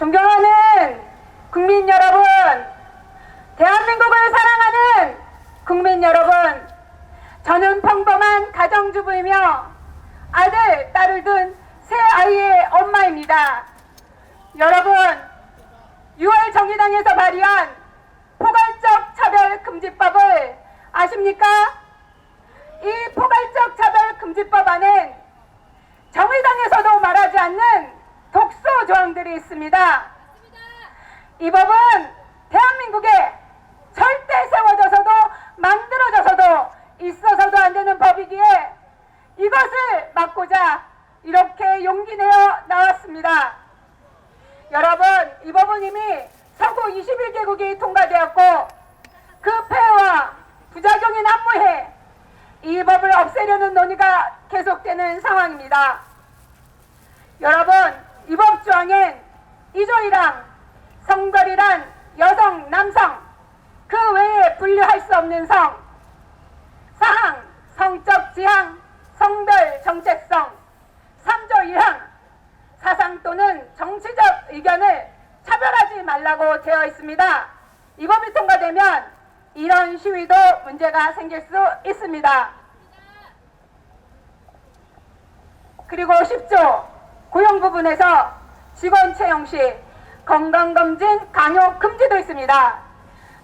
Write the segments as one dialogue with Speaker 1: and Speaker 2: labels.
Speaker 1: 존경하는 국민 여러분, 대한민국을 사랑하는 국민 여러분, 저는 평범한 가정주부이며 아들, 딸을 둔 세 아이의 엄마입니다. 여러분, 6월 정의당에서 발의한 포괄적 차별 금지법을 아십니까? 이 포괄적 차별 금지법 안은 정의당에서도 말하지 않는 독소 조항들이 있습니다. 이 법은 대한민국에 절대 세워져서도 만들어져서도 있어서도 안 되는 법이기에 이것을 막고자 이렇게 용기 내어 나왔습니다. 여러분, 이 법은 이미 서구 21개국이 통과되었고 그 폐해와 부작용이 난무해 이 법을 없애려는 논의가 계속되는 상황입니다. 여러분, 이 법 조항엔 이조이랑 성별이란 여성, 남성, 그 외에 분류할 수 없는 성, 사항, 성적 지향, 성별 정체성, 3조 1항, 사상 또는 정치적 의견을 차별하지 말라고 되어 있습니다. 이 법이 통과되면 이런 시위도 문제가 생길 수 있습니다. 그리고 10조 고용 부분에서 직원 채용 시 건강검진 강요 금지도 있습니다.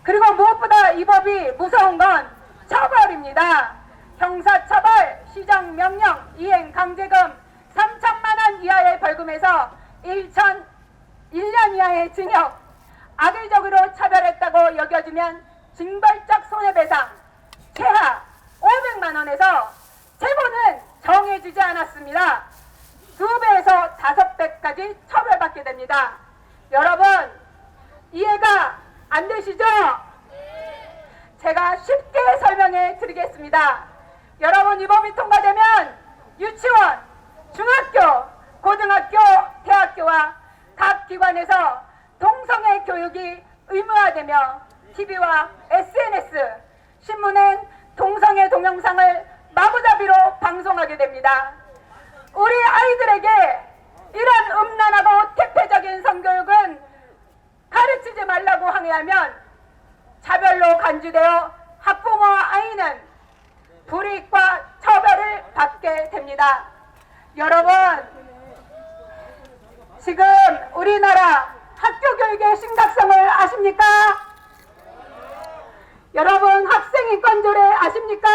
Speaker 1: 그리고 무엇보다 이 법이 무서운 건 처벌입니다. 형사처벌, 시정명령, 이행 강제금 3천만 원 이하의 벌금에서 1천 1년 이하의 징역, 악의적으로 차별했다고 여겨지면 징벌적 손해배상 최하 500만 원에서 최고는 정해지지 않았습니다. 배까지 처벌받게 됩니다. 여러분 이해가 안 되시죠? 제가 쉽게 설명해 드리겠습니다. 여러분 이 법이 통과되면 유치원, 중학교, 고등학교, 대학교와 각 기관에서 동성애 교육이 의무화되며 TV와 SNS, 신문엔 동성애 동영상을 마구잡이로 방송하게 됩니다. 우리 아이들에게 이런 음란하고 퇴폐적인 성교육은 가르치지 말라고 항의하면 차별로 간주되어 학부모와 아이는 불이익과 처벌을 받게 됩니다. 여러분, 지금 우리나라 학교 교육의 심각성을 아십니까? 여러분 학생 인권 조례 아십니까?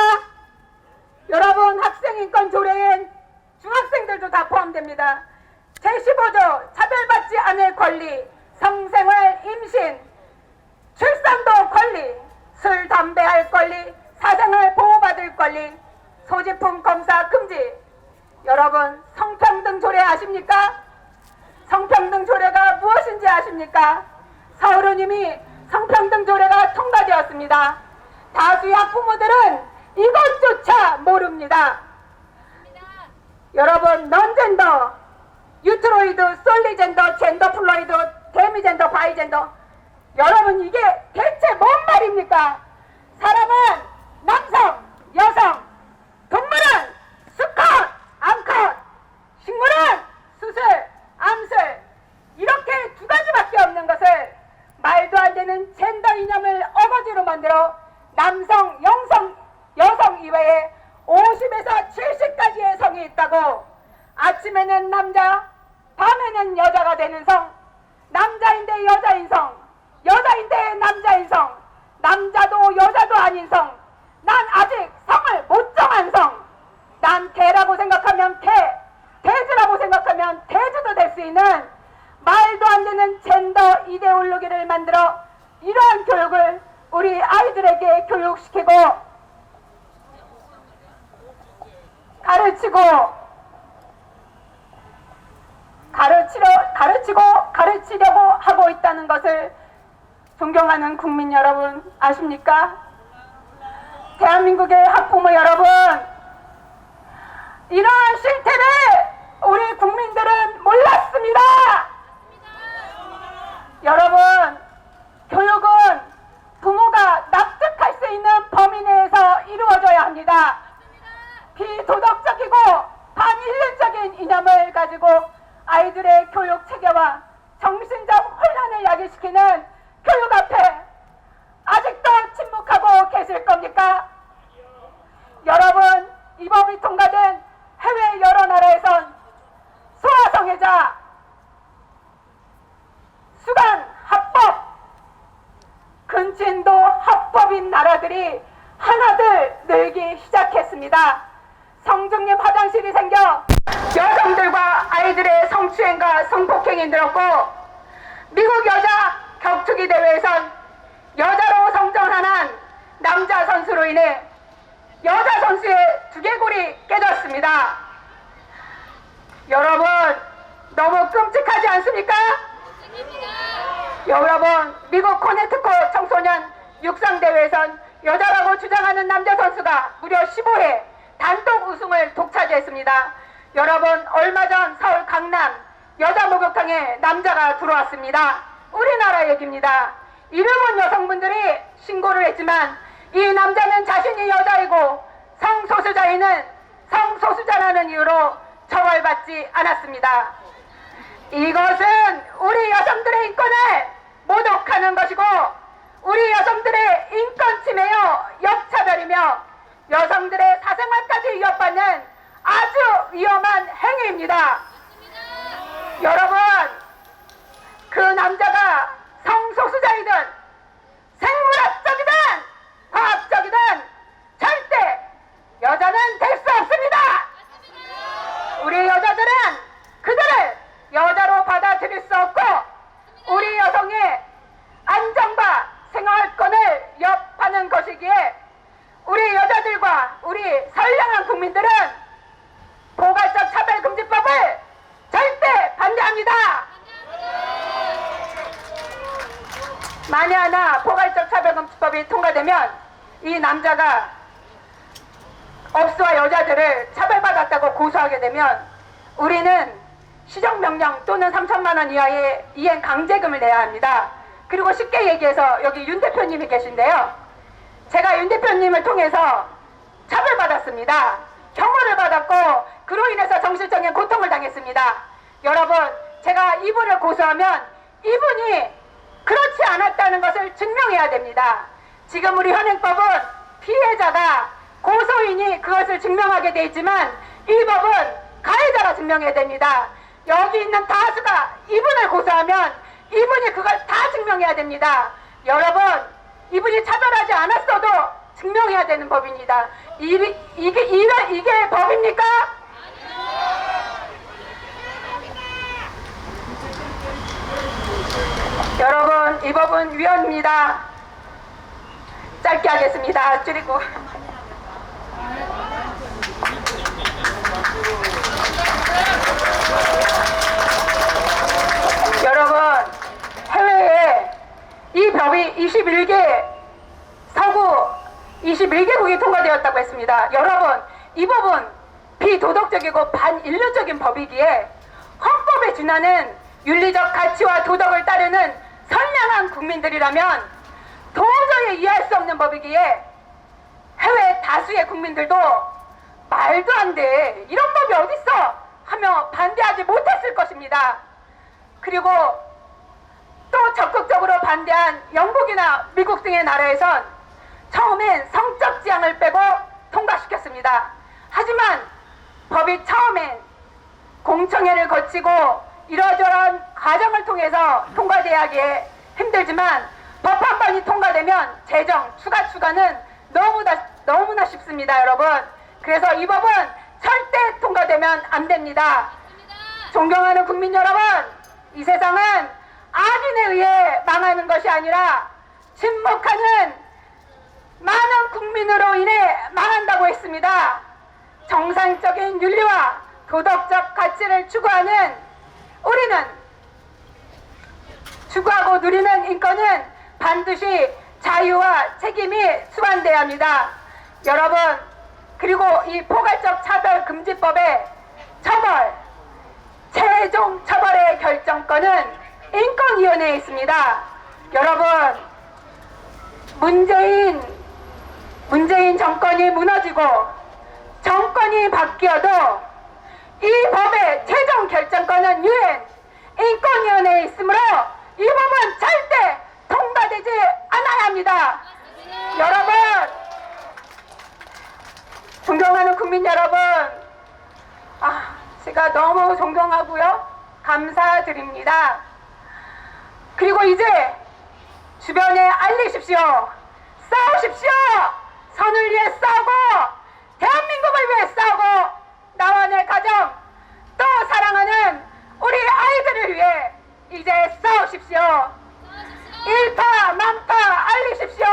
Speaker 1: 여러분 학생 인권 조례엔 중학생들도 다 포함됩니다. 제15조 차별받지 않을 권리, 성생활, 임신, 출산도 권리, 술, 담배 할 권리, 사생활 보호받을 권리, 소지품 검사 금지. 여러분 성평등 조례 아십니까? 성평등 조례가 무엇인지 아십니까? 서울은님이 성평등 조례가 통과되었습니다. 다수의 학부모들은 이것조차 모릅니다. 여러분 넌젠더, 유트로이드, 솔리젠더, 젠더 플로이드, 데미젠더, 바이젠더. 여러분 이게 대체 뭔 말입니까? 사람은 남성, 여성, 동물은 수컷, 암컷, 식물은 수술, 암술. 이렇게 두 가지밖에 없는 것을 말도 안 되는 젠더 이념을 어거지로 만들어 남성, 영성, 여성 이외에 50에서 70까지의 성이 있다고. 아침에는 남자, 밤에는 여자가 되는 성, 남자인데 여자인 성, 여자인데 남자인 성, 남자도 여자도 아닌 성, 난 아직 성을 못 정한 성, 난 개라고 생각하면 개, 돼지라고 생각하면 돼지도 될 수 있는 말도 안 되는 젠더 이데올로기를 만들어 이러한 교육을 우리 아이들에게 교육시키고 가르치고 고치려고 하고 있다는 것을 존경하는 국민 여러분 아십니까? 대한민국의 학부모 여러분 이러한 실태를 우리 국민들은 몰랐습니다. 여러분 교육은 부모가 납득할 수 있는 범위 내에서 이루어져야 합니다. 비도덕적이고 반인륜적인 이념을 가지고 아이들의 교육 체계와 정신적 혼란을 야기시키는 교육 앞에 아직도 침묵하고 계실 겁니까? 여러분, 이 법이 통과된 해외 여러 나라에선 소아성애자, 수간 합법, 근친도 합법인 나라들이 하나둘 늘기 시작했습니다. 성중립 화장실이 생겨 여성들과 아이들의 성추행과 성폭행이 늘었고 미국 여자 격투기 대회에선 여자로 성전환한 남자 선수로 인해 여자 선수의 두개골이 깨졌습니다. 여러분 너무 끔찍하지 않습니까? 여러분 미국 코네티컷 청소년 육상 대회에선 여자라고 주장하는 남자 선수가 무려 15회 단독 우승을 독차지했습니다. 여러분 얼마 전 서울 강남 여자 목욕탕에 남자가 들어왔습니다. 우리나라 얘기입니다. 일본 여성분들이 신고를 했지만 이 남자는 자신이 여자이고 성소수자인은 성소수자라는 이유로 처벌받지 않았습니다. 이것은 우리 여성들의 인권을 모독하는 것이고 우리 여성들의 인권 침해요 역차별이며 여성들의 사생활까지 위협받는 아주 위험한 행위입니다. 여러분 그 남자가 성소수자이든 생물학적이든 과학적이든 절대 여자는 될 수 없습니다. 우리 여자들은 그들을 여자로 받아들일 수 없고 우리 여성의 안정과 생활권을 위협하는 것이기에 우리 여자들과 우리 선량한 국민들은 포괄적 차별금지법을 절대 반대합니다. 만에 하나 포괄적 차별금지법이 통과되면 이 남자가 업소와 여자들을 차별받았다고 고소하게 되면 우리는 시정명령 또는 3천만 원 이하의 이행 강제금을 내야 합니다. 그리고 쉽게 얘기해서 여기 윤 대표님이 계신데요. 제가 윤 대표님을 통해서 차별받았습니다. 경고를 받았고 그로 인해서 정신적인 고통을 당했습니다. 여러분 제가 이분을 고소하면 이분이 그렇지 않았다는 것을 증명해야 됩니다. 지금 우리 현행법은 피해자가 고소인이 그것을 증명하게 돼 있지만 이 법은 가해자가 증명해야 됩니다. 여기 있는 다수가 이분을 고소하면 이분이 그걸 다 증명해야 됩니다. 여러분, 이분이 차별하지 않았어도 증명해야 되는 법입니다. 이, 이게, 이게, 이게 법입니까? 여러분, 이 법은 위헌입니다. 짧게 하겠습니다. 줄이고. 여러분, 해외에 이 법이 21개, 서구 21개국이 통과되었다고 했습니다. 여러분, 이 법은 비도덕적이고 반인륜적인 법이기에 헌법에 준하는 윤리적 가치와 도덕을 따르는 선량한 국민들이라면 도저히 이해할 수 없는 법이기에 해외 다수의 국민들도 말도 안 돼. 이런 법이 어딨어? 하며 반대하지 못했을 것입니다. 그리고 또 적극적으로 반대한 영국이나 미국 등의 나라에선 처음엔 성적 지향을 빼고 통과시켰습니다. 하지만 법이 처음엔 공청회를 거치고 이러저러한 과정을 통해서 통과돼야 하기에 힘들지만 법 한 번이 통과되면 재정, 추가 추가는 너무나, 너무나 쉽습니다, 여러분. 그래서 이 법은 절대 통과되면 안 됩니다. 존경하는 국민 여러분, 이 세상은 악인에 의해 망하는 것이 아니라 침묵하는 많은 국민으로 인해 망한다고 했습니다. 정상적인 윤리와 도덕적 가치를 추구하는 우리는 추구하고 누리는 인권은 반드시 자유와 책임이 수반돼야 합니다. 여러분, 그리고 이 포괄적 차별 금지법의 처벌, 최종 처벌의 결정권은 인권위원회에 있습니다. 여러분, 문재인, 문재인 정권이 무너지고 정권이 바뀌어도 이 법의 최종 결정권은 유엔 인권위원회에 있으므로 이 법은 절대 통과되지 않아야 합니다. 여러분, 존경하는 국민 여러분, 아, 제가 너무 존경하고요. 감사드립니다. 그리고 이제 주변에 알리십시오. 싸우십시오. 선을 위해 싸우고 대한민국을 위해 싸우고 나와 내 가정 또 사랑하는 우리 아이들을 위해 이제 싸우십시오. 일파 만파 알리십시오.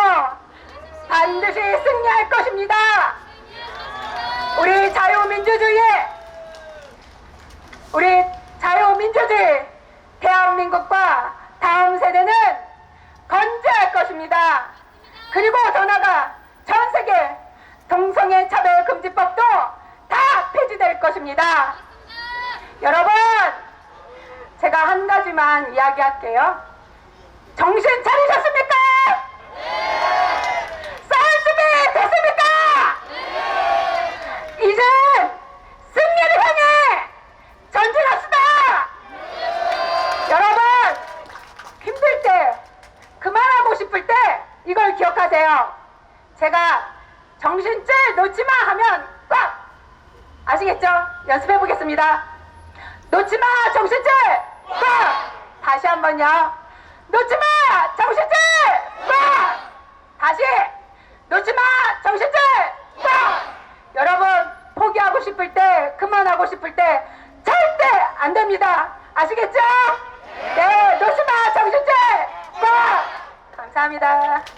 Speaker 1: 반드시 승리할 것입니다. 우리 자유민주주의에 우리 자유민주주의 대한민국과 다음 세대는 건재할 것입니다. 그리고 더 나아가 차별 금지법도 다 폐지될 것입니다. 여러분, 제가 한 가지만 이야기할게요. 정신 차리셨습니까? 싸울 준비 됐습니까? 이제 승리를 향해 전진합시다. 여러분 힘들 때 그만하고 싶을 때 이걸 기억하세요. 제가 정신줄 놓지 마 하면 꽉 아시겠죠? 연습해 보겠습니다. 놓지 마 정신줄 꽉 다시 한번요. 놓지 마 정신줄 꽉 다시 놓지 마 정신줄 꽉 여러분 포기하고 싶을 때 그만하고 싶을 때 절대 안 됩니다. 아시겠죠? 네, 놓지 마 정신줄 꽉 감사합니다.